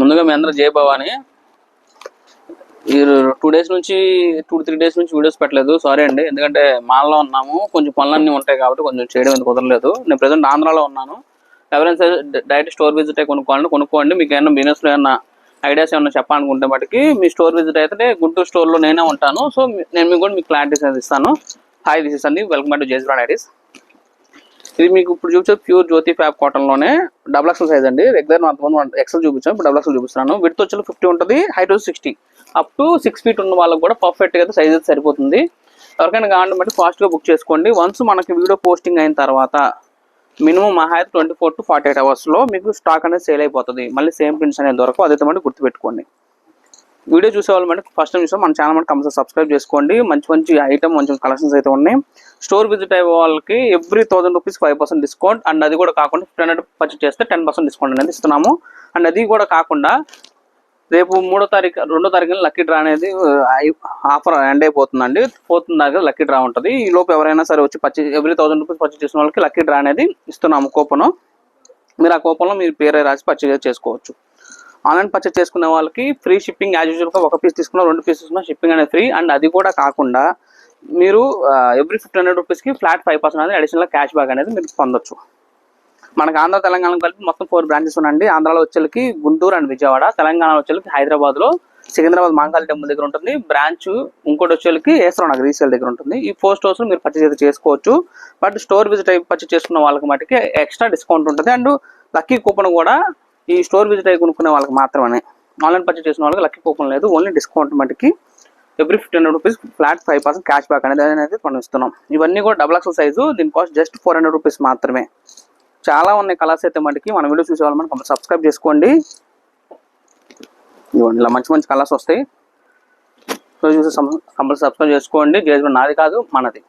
ముందుగా మీ అందరూ జై భవాని. టూ డేస్ నుంచి టూ త్రీ డేస్ నుంచి వీడియోస్ పెట్టలేదు. సారీ అండి. ఎందుకంటే మాల్లో ఉన్నాము. కొంచెం పనులన్నీ ఉంటాయి కాబట్టి కొంచెం చేయడం ఎందుకు కుదరలేదు. నేను ప్రజెంట్ ఆంధ్రాలో ఉన్నాను. ఎవరైనా సరే డైరెక్ట్ స్టోర్ విజిట్ అయి కొనుక్కోవాలంటే కొనుక్కోండి. మీకు ఏమైనా బిజినెస్లో ఏమైనా ఐడియాస్ ఏమైనా చెప్పాలనుకుంటే మటుకి మీ స్టోర్ విజిట్ అయితే గుంటూరు స్టోర్లో నేనే ఉంటాను. సో నేను మీకు కూడా మీకు క్లారిటీస్ అనేది ఇస్తాను. హాయ్ దిస్ ఇస్ అండి వెల్కమ్ బ్యాక్ టు జేజ్ బ్రాండ్ ఐడీస్ ఇది మీకు ఇప్పుడు చూపించే ప్యూర్ జ్యోతి ఫ్యాబ్ కాటన్లోనే డబుల్ ఎక్సెల్ సైజ్ అండి రెగ్యులర్ అంతమంది ఎక్సెల్ చూపించాను ఇప్పుడు డబుల్ ఎక్సెల్ చూపిస్తున్నాను. విత్ వచ్చి ఫిఫ్టీ ఉంటుంది. హైట్ వచ్చి sixty up to six feet ఉన్న వాళ్ళకి కూడా పర్ఫెక్ట్గా అయితే సైజ్ అయితే సరిపోతుంది. ఎవరికైనా కావాలంటే బట్టి ఫాస్ట్గా బుక్ చేసుకోండి. వన్స్ మనకి వీడియో పోస్టింగ్ అయిన తర్వాత మినిమం మహా అయితే twenty four to forty eight అవర్స్లో మీకు స్టాక్ అనేది సేల్ అయిపోతుంది. మళ్ళీ సేమ్ ప్రింట్స్ అనేది దొరకవు. అదైతే మళ్ళీ గుర్తుపెట్టుకోండి. వీడియో చూసే వాళ్ళు ఫస్ట్ టైం చూసాం మన ఛానల్ మనకి కంపల్సరీ సబ్స్క్రైబ్ చేసుకోండి. మంచి మంచి ఐటమ్ మంచి కలెక్షన్స్ అయితే ఉన్నాయి. స్టోర్ విజిట్ అయ్యే వాళ్ళకి every thousand rupees five percent discount and అది కూడా కాకుండా ఫిఫ్టీన్ హండ్రెడ్ పర్చేస్ చేస్తే టెన్ పర్సెంట్ డిస్కౌంట్ అనేది ఇస్తున్నాము. అండ్ అది కూడా కాకుండా రేపు మూడో తారీఖు రెండో తారీఖున లక్కీ డ్రా అనేది ఆఫర్ ఎండ్ అయిపోతుందండి. ఫోర్త్ దాకా లక్కీ డ్రా ఉంటుంది. ఈ లోపు ఎవరైనా సరే వచ్చి purchase every thousand rupees purchase చేసిన వాళ్ళకి లక్కీ డ్రా అనేది ఇస్తున్నాము కూపను మీరు ఆ కూపన్లో మీరు పేరే రాసి పర్చేజ్ చేసుకోవచ్చు. ఆన్లైన్ పర్చేస్ చేసుకునే వాళ్ళకి ఫ్రీ షిప్పింగ్ యాజ్ యూజువల్గా ఒక పీస్ తీసుకున్న రెండు పీస్ తీసుకున్న షిప్పింగ్ అనేది ఫ్రీ. అండ్ అది కూడా కాకుండా మీరు ఎవ్రీ ఫిఫ్టీన్ హండ్రెడ్ రూపీస్కి ఫ్లాట్ ఫైవ్ పర్సెంట్ అనేది అడిషనల్ క్యాష్ బ్యాక్ అనేది మీరు పొందొచ్చు. మనకు ఆంధ్ర తెలంగాణ కలిపి మొత్తం ఫోర్ బ్రాంచెస్ ఉన్నాయండి. ఆంధ్రాలో వచ్చేకి గుంటూరు అండ్ విజయవాడ తెలంగాణలో వచ్చేకి హైదరాబాద్లో సికింద్రాబాద్ మాంకాల టెంపుల్ దగ్గర ఉంటుంది. బ్రాంచ్ ఇంకోటి వచ్చేకి ఏసరావు నాకు రీసేల్ దగ్గర ఉంటుంది. ఈ ఫోర్ స్టోర్స్ మీరు పర్చేజ్ అయితే చేసుకోవచ్చు. బట్ స్టోర్ విజిట్ అయి పర్చేజ్ చేసుకున్న వాళ్ళకి మటుకి ఎక్స్ట్రా డిస్కౌంట్ ఉంటుంది. అండ్ లక్కీ కూపన్ కూడా ఈ స్టోర్ విజిట్ అయి కొనుక్కునే వాళ్ళకి మాత్రమే. ఆన్లైన్ పర్చేస్ చేసిన వాళ్ళకి లక్కీ కూపన్ లేదు. ఓన్లీ డిస్కౌంట్ మటుకి every fifteen hundred rupees flat five percent cash back అనేది అనేది మనం ఇస్తున్నాం ఇవన్నీ కూడా డబుల్ ఎక్సల్ సైజు దీని cost just four hundred rupees మాత్రమే. చాలా ఉన్నాయి కలర్స్ అయితే మనకి మన వీడియో చూసే వాళ్ళు మనం సబ్స్క్రైబ్ చేసుకోండి. ఇవ్వండి ఇలా మంచి మంచి కలర్స్ వస్తాయి. సో చూసి సబ్స్క్రైబ్ చేసుకోండి. జేజ్ నాది కాదు మనది.